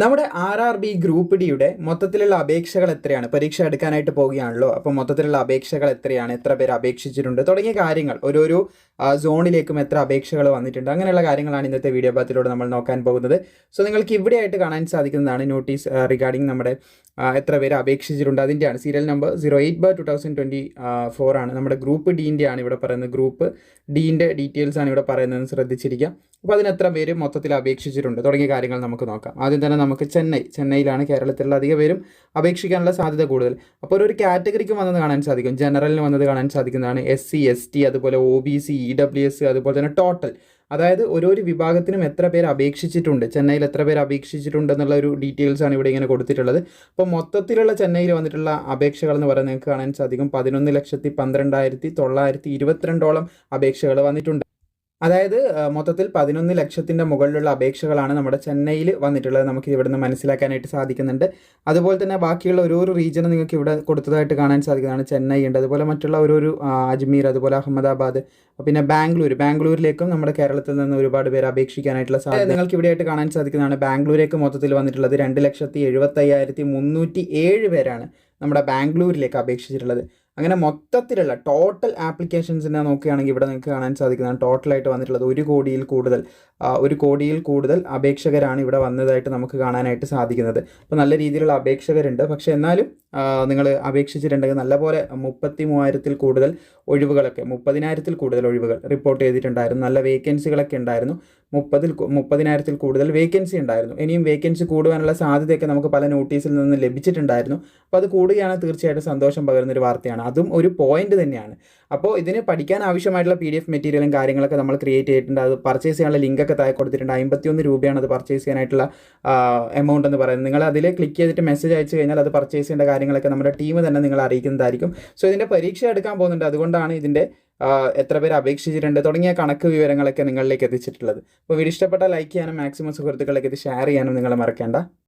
നമ്മുടെ R R B group ഡിയുടെ മൊത്തത്തിലുള്ള അപേക്ഷകൾ എത്രയാണ്? പരീക്ഷ എടുക്കാനായിട്ട് പോവുകയാണല്ലോ. അപ്പോൾ മൊത്തത്തിലുള്ള അപേക്ഷകൾ എത്രയാണ്? എത്ര പേര് അപേക്ഷിച്ചിട്ടുണ്ട്? തുടങ്ങിയ കാര്യങ്ങൾ. ഓരോരോ സോണിലേക്കും എത്ര അപേക്ഷകൾ വന്നിട്ടുണ്ട്? അങ്ങനെയുള്ള കാര്യങ്ങളാണ് ഇന്നത്തെ വീഡിയോ ഭാഗത്തിലൂടെ നമ്മൾ നോക്കാൻ പോകുന്നത്. സോ നിങ്ങൾക്ക് ഇവിടെയായിട്ട് കാണാൻ സാധിക്കുന്നതാണ് നോട്ടീസ് റിഗാർഡിംഗ് നമ്മുടെ എത്ര പേര് അപേക്ഷിച്ചിട്ടുണ്ട്? അതിന്റെയാണ് serial number zero eight bar two thousand twenty four ആണ്. നമ്മുടെ ഗ്രൂപ്പ് ഡീന്റെ ആണ് ഇവിടെ പറയുന്നത് ഗ്രൂപ്പ് ഡീന്റെ ഡീറ്റെയിൽസ് ആണ് ഇവിടെ പറയുന്നത്. ശ്രദ്ധിച്ചിരിക്കുക അപ്പോൾ അതിന് എത്ര പേര് മൊത്തത്തിൽ അപേക്ഷിച്ചിട്ടുണ്ട്? തുടങ്ങിയ കാര്യങ്ങൾ നമുക്ക് നോക്കാം. ആദ്യം തന്നെ നമുക്ക് ചെന്നൈ. ചെന്നൈയിലാണ് കേരളത്തിലുള്ള അധിക പേരും അപേക്ഷിക്കാനുള്ള സാധ്യത കൂടുതൽ. അപ്പോൾ ഒരു കാറ്റഗറിക്ക് വന്നത് കാണാൻ സാധിക്കും. ജനറലിന് വന്നത് കാണാൻ സാധിക്കുന്നതാണ് എസ് സി എസ് ടി അതുപോലെ O B C E W S അതുപോലെ തന്നെ ടോട്ടൽ അതായത് ഓരോരു വിഭാഗത്തിനും എത്ര പേര് അപേക്ഷിച്ചിട്ടുണ്ട് ചെന്നൈയിൽ എത്ര പേര് അപേക്ഷിച്ചിട്ടുണ്ട് എന്നുള്ള ഒരു ഡീറ്റെയിൽസ് ആണ് ഇവിടെ ഇങ്ങനെ കൊടുത്തിട്ടുള്ളത്. അപ്പോൾ മൊത്തത്തിലുള്ള ചെന്നൈയിൽ വന്നിട്ടുള്ള അപേക്ഷകൾ എന്ന് പറയുന്നത് നിങ്ങൾക്ക് കാണാൻ സാധിക്കും. പതിനൊന്ന് ലക്ഷത്തി പന്ത്രണ്ടായിരത്തി തൊള്ളായിരത്തി ഇരുപത്തിരണ്ടോളം അപേക്ഷകൾ വന്നിട്ടുണ്ട്. അതായത് മൊത്തത്തിൽ പതിനൊന്ന് ലക്ഷത്തിന്റെ മുകളിലുള്ള അപേക്ഷകളാണ് നമ്മുടെ ചെന്നൈയിൽ വന്നിട്ടുള്ളത്. നമുക്ക് ഇവിടെ നിന്ന് മനസ്സിലാക്കാനായിട്ട് സാധിക്കുന്നുണ്ട്. അതുപോലെ തന്നെ ബാക്കിയുള്ള ഓരോരോ റീജിയനും നിങ്ങൾക്ക് ഇവിടെ കൊടുത്തതായിട്ട് കാണാൻ സാധിക്കുന്നതാണ് ചെന്നൈ ഉണ്ട് അതുപോലെ മറ്റുള്ള ഓരോരു അജ്മീർ അതുപോലെ അഹമ്മദാബാദ് പിന്നെ ബാംഗ്ലൂർ ബാംഗ്ലൂരിലേക്കും നമ്മുടെ കേരളത്തിൽ നിന്ന് ഒരുപാട് പേര് അപേക്ഷിക്കാനായിട്ടുള്ള സാധ്യത. നിങ്ങൾക്ക് ഇവിടെയായിട്ട് കാണാൻ സാധിക്കുന്നതാണ് ബാംഗ്ലൂരേക്ക് മൊത്തത്തിൽ വന്നിട്ടുള്ളത് രണ്ട് ലക്ഷത്തി എഴുപത്തയ്യായിരത്തി മുന്നൂറ്റി ഏഴ് പേരാണ് നമ്മുടെ ബാംഗ്ലൂരിലേക്ക് അപേക്ഷിച്ചിട്ടുള്ളത്. അങ്ങനെ മൊത്തത്തിലുള്ള ടോട്ടൽ ആപ്ലിക്കേഷൻസിനെ നോക്കുകയാണെങ്കിൽ ഇവിടെ നിങ്ങൾക്ക് കാണാൻ സാധിക്കുന്നതാണ് ടോട്ടലായിട്ട് വന്നിട്ടുള്ളത് ഒരു കോടിയിൽ കൂടുതൽ ഒരു കോടിയിൽ കൂടുതൽ അപേക്ഷകരാണ് ഇവിടെ വന്നതായിട്ട് നമുക്ക് കാണാനായിട്ട് സാധിക്കുന്നത്. അപ്പോൾ നല്ല രീതിയിലുള്ള അപേക്ഷകരുണ്ട്. പക്ഷേ എന്നാലും നിങ്ങൾ അപേക്ഷിച്ചിട്ടുണ്ടെങ്കിൽ നല്ലപോലെ മുപ്പത്തി മൂവായിരത്തിൽ കൂടുതൽ ഒഴിവുകളൊക്കെ മുപ്പതിനായിരത്തിൽ കൂടുതൽ ഒഴിവുകൾ റിപ്പോർട്ട് ചെയ്തിട്ടുണ്ടായിരുന്നു. നല്ല വേക്കൻസികളൊക്കെ ഉണ്ടായിരുന്നു. മുപ്പതിൽ മുപ്പതിനായിരത്തിൽ കൂടുതൽ വേക്കൻസി ഉണ്ടായിരുന്നു. ഇനിയും വേക്കൻസി കൂടുവാനുള്ള സാധ്യതയൊക്കെ നമുക്ക് പല നോട്ടീസിൽ നിന്ന് ലഭിച്ചിട്ടുണ്ടായിരുന്നു. അപ്പോൾ അത് കൂടുകയാണ് തീർച്ചയായിട്ടും സന്തോഷം പകരുന്നൊരു വാർത്തയാണ്. അതും ഒരു പോയിന്റ് തന്നെയാണ്. അപ്പോൾ ഇതിന് പഠിക്കാൻ ആവശ്യമായിട്ടുള്ള പി ഡി എഫ് മെറ്റീരിയലും കാര്യങ്ങളൊക്കെ നമ്മൾ ക്രിയേറ്റ് ചെയ്തിട്ടുണ്ട്. അത് പർച്ചേസ് ചെയ്യാനുള്ള ലിങ്കൊക്കെ താഴെ കൊടുത്തിട്ടുണ്ട്. അമ്പത്തിയൊന്ന് രൂപയാണ് അത് പർച്ചേസ് ചെയ്യാനായിട്ടുള്ള എമൗണ്ട് എന്ന് പറയുന്നത്. നിങ്ങൾ അതിൽ ക്ലിക്ക് ചെയ്തിട്ട് മെസ്സേജ് അയച്ചു കഴിഞ്ഞാൽ അത് പർച്ചേസ് ചെയ്യേണ്ട കാര്യങ്ങളൊക്കെ നമ്മുടെ ടീം തന്നെ നിങ്ങൾ അറിയിക്കുന്നതായിരിക്കും. സോ ഇതിന്റെ പരീക്ഷ എടുക്കാൻ പോകുന്നുണ്ട്. അതുകൊണ്ടാണ് ഇതിന്റെ എത്ര പേര് അപേക്ഷിച്ചിട്ടുണ്ട്. തുടങ്ങിയ കണക്ക് വിവരങ്ങളൊക്കെ നിങ്ങളിലേക്ക് എത്തിച്ചിട്ടുള്ളത്. അപ്പോൾ വീഡിയോ ഇഷ്ടപ്പെട്ട ലൈക്ക് ചെയ്യാനും മാക്സിമം സുഹൃത്തുക്കളിലേക്ക് ഇത് ഷെയർ ചെയ്യാനും നിങ്ങൾ മറക്കേണ്ട.